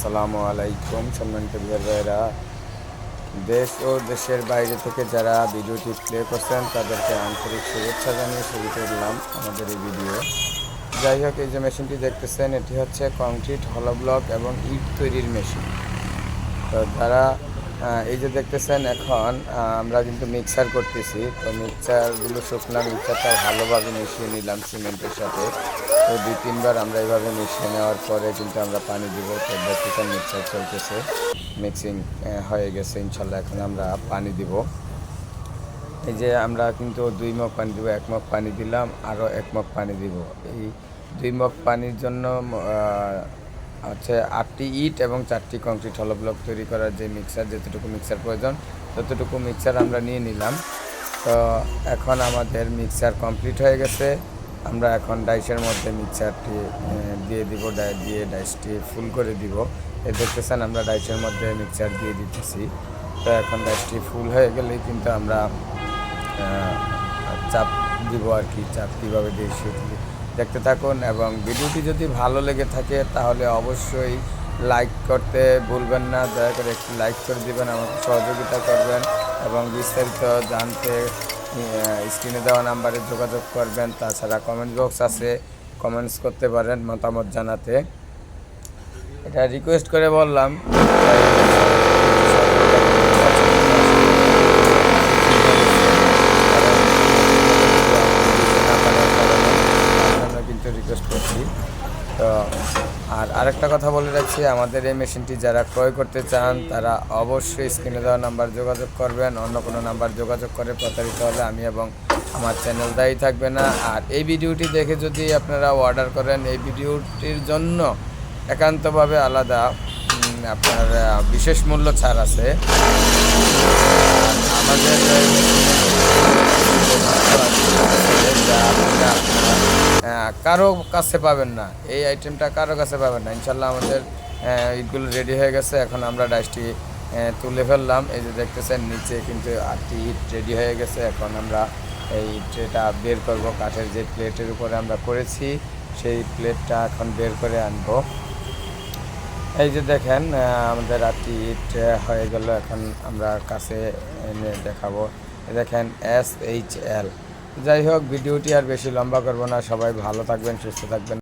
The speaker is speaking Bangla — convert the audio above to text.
আসসালামু আলাইকুম সম্মানিত বিহার ভাইরা দেশ ও দেশের বাইরে থেকে যারা ভিডিওটি প্লে করছেন, তাদেরকে আন্তরিক শুভেচ্ছা জানিয়ে শুরু করলাম আমাদের এই ভিডিও। যাই হোক, এই যে মেশিনটি দেখতেছেন, এটি হচ্ছে কংক্রিট হলো ব্লক এবং ইট তৈরির মেশিন। তো যারা এই যে দেখতেছেন এখন আমরা কিন্তু মিক্সার করতেছি। তো মিক্সারগুলো শুকনা মিক্সারটা ভালোভাবে মিশিয়ে নিলাম সিমেন্টের সাথে। তো দুই, তিনবার আমরা এইভাবে মিশিয়ে নেওয়ার পরে কিন্তু আমরা পানি দিব। তো দেখতেছেন মিক্সার চলতেছে। মিক্সিং হয়ে গেছে, ইনশাল্লাহ এখন আমরা পানি দিব। এই যে আমরা কিন্তু দুই মগ পানি দিব, এক মগ পানি দিলাম, আরও এক মগ পানি দিব। এই দুই মগ পানির জন্য হচ্ছে আটটি ইট এবং চারটি কংক্রিট হলো ব্লক তৈরি করার যে মিক্সার যতটুকু মিক্সার প্রয়োজন, ততটুকু মিক্সার আমরা নিয়ে নিলাম। তো এখন আমাদের মিক্সার কমপ্লিট হয়ে গেছে। আমরা এখন ডাইসের মধ্যে মিক্সারটি দিয়ে দিব ডাই দিয়ে ডাইসটি ফুল করে দিব। এ, দেখতেছেন আমরা ডাইসের মধ্যে মিক্সার দিয়ে দিতেছি। তো এখন ডাইসটি ফুল হয়ে গেলেই কিন্তু আমরা চাপ দিব আর কি, চাপ কীভাবে দিই সেটি দেখতে থাকুন এবং ভিডিওটি যদি ভালো লেগে থাকে তাহলে অবশ্যই লাইক করতে ভুলবেন না, দয়া করে একটু লাইক করে দিবেন, আমাকে সহযোগিতা করবেন এবং বিস্তারিত জানতে স্ক্রিনে দেওয়া নাম্বারে যোগাযোগ করবেন। তাছাড়া কমেন্ট বক্স আছে কমেন্টস করতে পারেন মতামত জানাতে। এটা রিকোয়েস্ট করে বললাম আমরা কিন্তু রিকোয়েস্ট করছি। তো, আর আরেকটা কথা বলে রাখছি, আমাদের এই মেশিনটি যারা ক্রয় করতে চান, তারা অবশ্যই স্ক্রিনে দেওয়া নাম্বার যোগাযোগ করবেন। অন্য কোনো নাম্বার যোগাযোগ করে প্রতারিত হলে আমি এবং আমার চ্যানেল দায়ী থাকবে না। আর এই ভিডিওটি দেখে যদি আপনারা অর্ডার করেন, এই ভিডিওটির জন্য একান্তভাবে আলাদা আপনার বিশেষ মূল্য ছাড় আছে। আমাদের এই যা আপনারা, আহ, কারও কাছে পাবেন না। এই আইটেমটা কারও কাছে পাবেন না। ইনশাল্লাহ আমাদের ইটগুলো রেডি হয়ে গেছে। এখন আমরা ডাইসটি তুলে ফেললাম। এই যে দেখতেছেন, নিচে কিন্তু আটটি ইট রেডি হয়ে গেছে। এখন আমরা এই ট্রেটা বের করব। কাঠের যে প্লেটের উপরে আমরা করেছি, সেই প্লেটটা এখন বের করে আনব। এই যে দেখেন আমাদের আটটি ইট হয়ে গেল। এখন আমরা কাছে এনে দেখাবো। দেখেন এস এইচ এল যাই হোক ভিডিওটি আর বেশি লম্বা করব না। সবাই ভালো থাকবেন সুস্থ থাকবেন।